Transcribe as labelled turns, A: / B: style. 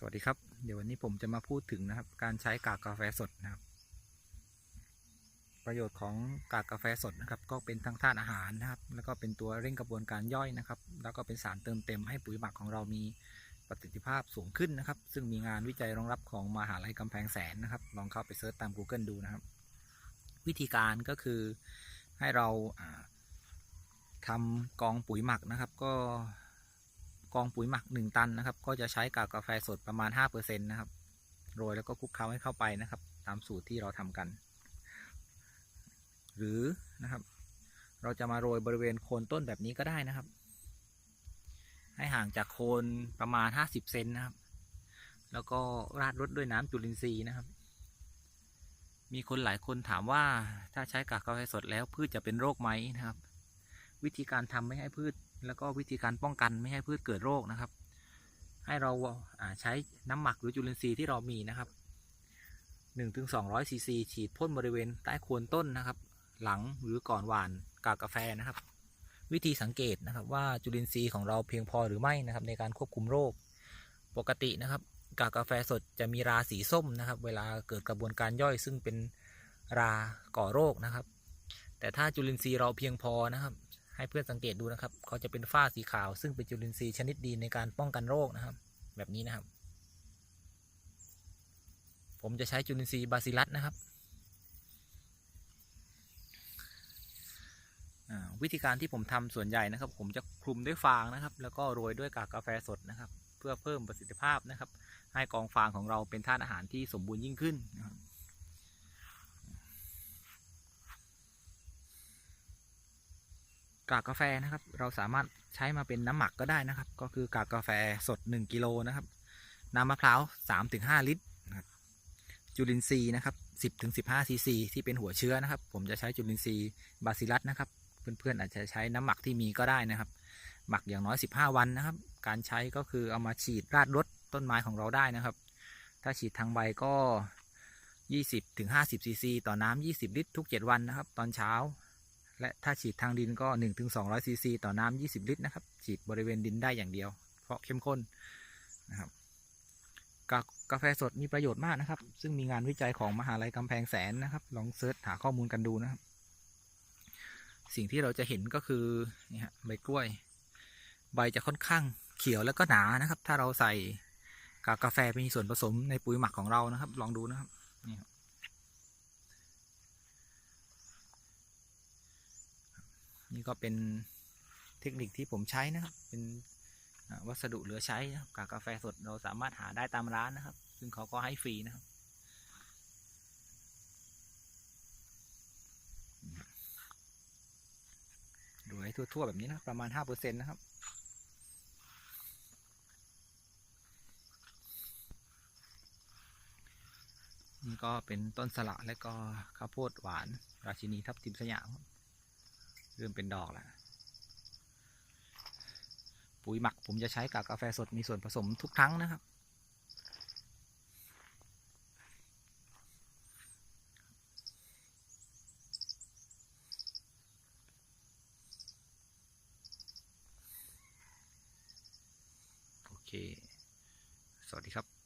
A: สวัสดีครับ เดี๋ยววันนี้ผมจะมาพูดถึงนะครับ การใช้กากกาแฟสดนะครับ ประโยชน์ของกากกาแฟสดนะครับ ก็เป็นทั้งธาตุอาหารนะครับ แล้วก็เป็นตัวเร่งกระบวนการย่อยนะครับ แล้วก็เป็นสารเติมเต็มให้ปุ๋ยหมักของเรามีประสิทธิภาพสูงขึ้นนะครับ ซึ่งมีงานวิจัยรองรับของมหาลัยกำแพงแสนนะครับ ลองเข้าไปเซิร์ชตาม Google ดูนะครับ วิธีการก็คือให้เราอ่าทำกองปุ๋ยหมักนะครับ ก็ กองปุ๋ยหมัก 1 ตันนะครับ ก็จะใช้กากกาแฟสดประมาณ5%นะครับโรยแล้วก็คลุกเคล้าให้เข้าไปนะครับ ตามสูตรที่เราทำกัน หรือนะครับ เราจะมาโรยบริเวณโคนต้นแบบนี้ก็ได้นะครับ ให้ห่างจากโคนประมาณ 50เซนนะครับ แล้วก็ราดรดด้วยน้ำจุลินทรีย์นะครับ มีคนหลายคนถามว่าถ้าใช้กากกาแฟสดแล้วพืชจะเป็นโรคไหมนะครับ วิธีการทำไม่ให้พืช แล้วก็วิธีการป้องกันไม่ให้พืชเกิดโรคนะครับ ให้เราาใช้น้ำหมักหรือจุลินทรีย์ที่เรามีนะครับ1-200ซีซีฉีดพ่นบริเวณใต้โคนต้นนะครับ หลังหรือก่อนหวานกากกาแฟนะครับ วิธีสังเกตนะครับว่าจุลินทรีย์ของเราเพียงพอหรือไม่นะครับ ในการควบคุมโรค ปกตินะครับ กากกาแฟสดจะมีราสีส้มนะครับ เวลาเกิดกระบวนการย่อยซึ่งเป็นราก่อโรคนะครับ แต่ถ้าจุลินทรีย์เราเพียงพอนะครับ ให้เพื่อนสังเกตดูนะครับ เขาจะเป็นฝ้าสีขาว ซึ่งเป็นจุลินทรีย์ชนิดดีในการป้องกันโรคนะครับ แบบนี้นะครับ ผมจะใช้จุลินทรีย์บาซิลัสนะครับวิธีการที่ผมทำส่วนใหญ่นะครับ ผมจะคลุมด้วยฟางนะครับ แล้วก็โรยด้วยกากกาแฟสดนะครับ เพื่อเพิ่มประสิทธิภาพนะครับ ให้กองฟางของเราเป็นธาตุอาหารที่สมบูรณ์ยิ่งขึ้นนะครับ กากกาแฟนะครับ เราสามารถใช้มาเป็นน้ำหมักก็ได้นะครับ ก็คือกากกาแฟสด 1กิโลนะครับ น้ำมะพร้าว3-5 ลิตรจุลินทรีย์นะครับ10-15ซีซีที่เป็นหัวเชื้อนะครับ ผมจะใช้จุลินทรีย์บาซิลัสนะครับเพื่อนๆอาจจะใช้น้ำหมักที่มีก็ได้นะครับ หมักอย่างน้อย 15 วันนะครับ การใช้ก็คือเอามาฉีดราดรดต้นไม้ของเราได้นะครับ ถ้าฉีดทางใบก็ 20-50ซีซีต่อน้ำ20 ลิตรทุก 7 วันนะครับ ตอนเช้า และถ้าฉีดทางดินก็ 1-200ซีซีต่อน้ำ20 ลิตรนะครับ ฉีดบริเวณดินได้อย่างเดียว เพราะเข้มข้นนะครับกากาแฟสดมีประโยชน์มากนะครับ ซึ่งมีงานวิจัยของมหาลัยกำแพงแสนนะครับ ลองเซิร์ชหาข้อมูลกันดูนะครับ สิ่งที่เราจะเห็นก็คือนี่ฮะใบกล้วย ใบจะค่อนข้างเขียวแล้วก็หนานะครับ ถ้าเราใส่กากาแฟเป็นส่วนผสมในปุ๋ยหมักของเรานะครับ ลองดูนะครับนี่ครับ นี่ก็เป็นเทคนิคที่ผมใช้นะครับ เป็นวัสดุเหลือใช้นะครับกากกาแฟสดเราสามารถหาได้ตามร้านนะครับ ซึ่งเขาก็ให้ฟรีนะครับ ดูให้ทั่วๆแบบนี้นะประมาณ 5%นะครับนี่ก็เป็นต้นสละและก็ข้าวโพดหวาน ราชินีทับทิมสยามครับ เริ่มเป็นดอกแล้วปุ๋ยหมักผมจะใช้กับกาแฟสดมีส่วนผสมทุกครั้งนะครับ โอเค สวัสดีครับ